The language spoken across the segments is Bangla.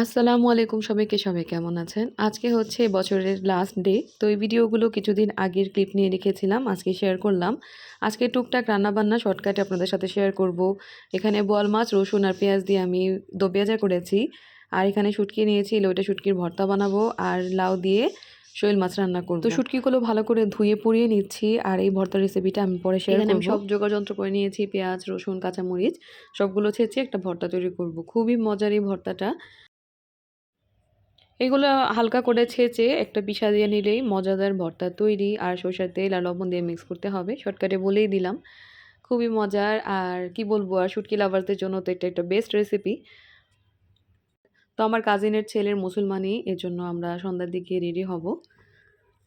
আসসালামু আলাইকুম সবাইকে, সবাই কেমন আছেন? আজকে হচ্ছে বছরের লাস্ট ডে তো এই ভিডিওগুলো কিছুদিন আগের ক্লিপ নিয়ে রেখেছিলাম, আজকে শেয়ার করলাম। আজকে টুকটাক রান্নাবান্না শর্টকাটে আপনাদের সাথে শেয়ার করব। এখানে বোয়াল মাছ, রসুন আর পেঁয়াজ দিয়ে আমি দো পেঁয়াজা করেছি। আর এখানে শুটকি নিয়েছি লইটা শুটকির ভর্তা বানাবো। আর লাউ দিয়ে শৈল মাছ রান্না করব। তো শুটকিগুলো ভালো করে ধুয়ে পুড়িয়ে নিচ্ছি আর এই ভর্তার রেসিপিটা আমি পরে শেয়ার করব। সব যোগাযন্ত্র করে নিয়েছি পেঁয়াজ রসুন কাঁচামরিচ সবগুলো ছেঁচে একটা ভর্তা তৈরি করব। খুবই মজার এই ভর্তাটা। এগুলো হালকা করে ছেঁচে একটা পিসা দিয়ে নিলেই মজাদার ভর্তা তৈরি আর সরষের তেল আর লবণ দিয়ে মিক্স করতে হবে। শর্টকাটে বলেই দিলাম। খুবই মজার আর কি বলব আর শুটকি লাভারদের জন্য তো এটা একটা বেস্ট রেসিপি তো আমার কাজিনের ছেলের মুসলমানি এর জন্য আমরা সন্ধ্যার দিকে রেডি হব।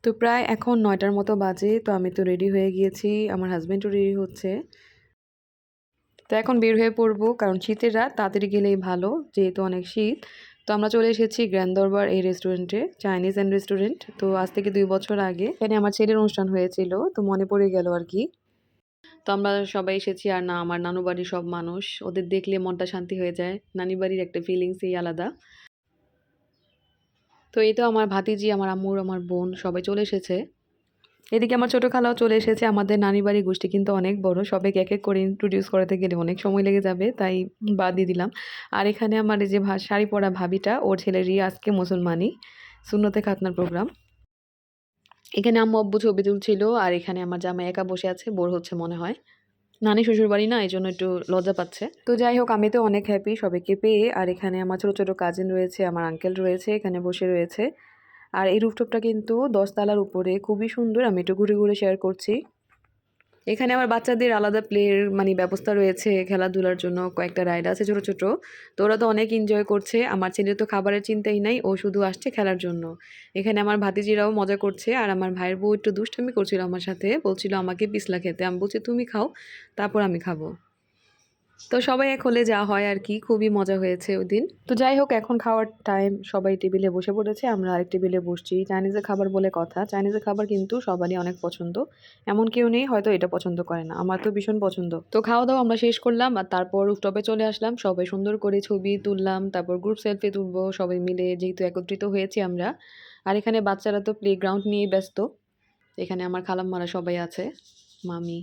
তো প্রায় এখন নয়টার মতো বাজে, তো আমি তো রেডি হয়ে গিয়েছি, আমার হাজব্যান্ডও রেডি হচ্ছে। তো এখন বের হয়ে পড়ব, কারণ শীতের রাত, তাড়াতাড়ি গেলেই ভালো, যেহেতু অনেক শীত। তো আমরা চলে এসেছি গ্র্যান্ড দরবার এই রেস্টুরেন্টে চাইনিজ অ্যান্ড রেস্টুরেন্ট তো আজ থেকে দুই বছর আগে। এখানে আমার ছেলের অনুষ্ঠান হয়েছিল, তো মনে পড়ে গেল আর কি। তো আমরা সবাই এসেছি আর না, আমার নানু বাড়ির সব মানুষ। ওদের দেখলে মনটা শান্তি হয়ে যায়। নানি বাড়ির একটা ফিলিংসই আলাদা। তো এই তো আমার ভাতিজি, আমার আম্মুর, আমার বোন সবাই চলে এসেছে। এদিকে আমার ছোটো খালাও চলে এসেছে। আমাদের নানি বাড়ি গোষ্ঠী কিন্তু অনেক বড়। সবাইকে এক এক করে ইন্ট্রোডিউস করাতে গেলে অনেক সময় লেগে যাবে, তাই বাদ দিয়ে দিলাম। আর এখানে আমার এই যে শাড়ি পরা ভাবিটা, ওর ছেলে রিয়া আজকে মুসলমানি শূন্যতে খাতনার প্রোগ্রাম এখানে আম্মু আব্বু ছবি তুলছিল আর এখানে আমার জামাই একা বসে আছে, বোর হচ্ছে মনে হয়। নানি শ্বশুর বাড়ি না এই জন্য একটু লজ্জা পাচ্ছে। তো যাই হোক, আমি তো অনেক হ্যাপি সবাইকে পেয়ে, আর এখানে আমার ছোটো ছোটো কাজিন রয়েছে, আমার আঙ্কেল রয়েছে, এখানে বসে রয়েছে। আর এই রুফটপটা কিন্তু দশতলার উপরে, খুবই সুন্দর, আমি একটু ঘুরে ঘুরে শেয়ার করছি। এখানে আমার বাচ্চাদের আলাদা প্লের মানে ব্যবস্থা রয়েছে খেলাধুলার জন্য কয়েকটা রাইড আছে ছোটো ছোটো। তো ওরা তো অনেক এনজয় করছে। আমার ছেলে তো খাবারের চিন্তাই নাই, ও শুধু আসছে খেলার জন্য। এখানে আমার ভাতিজিরাও মজা করছে আর আমার ভাইয়ের বউ একটু দুষ্টামি করছিল আমার সাথে। বলছিল, আমাকে পিছলা খেতে। আমি বলছি, তুমি খাও, তারপর আমি খাব। তো সবাই এক হলে যা হয় আর কি, খুবই মজা হয়েছে ওই দিন। তো যাই হোক, এখন খাওয়ার টাইম সবাই টেবিলে বসে পড়েছে, আমরা আরেক টেবিলে বসছি। চাইনিজের খাবার বলে কথা চাইনিজের খাবার কিন্তু সবারই অনেক পছন্দ। এমন কেউ নেই হয়তো এটা পছন্দ করে না, আমার তো ভীষণ পছন্দ। তো খাওয়া দাওয়া আমরা শেষ করলাম, আর তারপর রুফটপে চলে আসলাম। সবাই সুন্দর করে ছবি তুললাম, তারপর গ্রুপ সেলফি তুলবো, সবাই মিলে যেহেতু একত্রিত হয়েছি আমরা। আর এখানে বাচ্চারা তো প্লেগ্রাউন্ড নিয়েই ব্যস্ত, এখানে আমার খালাম্মারা সবাই আছে, মামি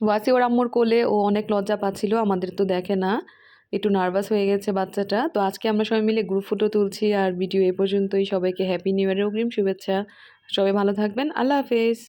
ওয়াসি ওর আম্মুর কোলে ও অনেক লজ্জা পাচ্ছিল, আমাদের তো দেখে না। একটু নার্ভাস হয়ে গেছে বাচ্চাটা। তো আজকে আমরা সবাই মিলে গ্রুপ ফটো তুলছি আর ভিডিও এ পর্যন্তই সবাইকে হ্যাপি নিউ ইয়ারের অগ্রিম শুভেচ্ছা। সবাই ভালো থাকবেন। আল্লাহ হাফেজ।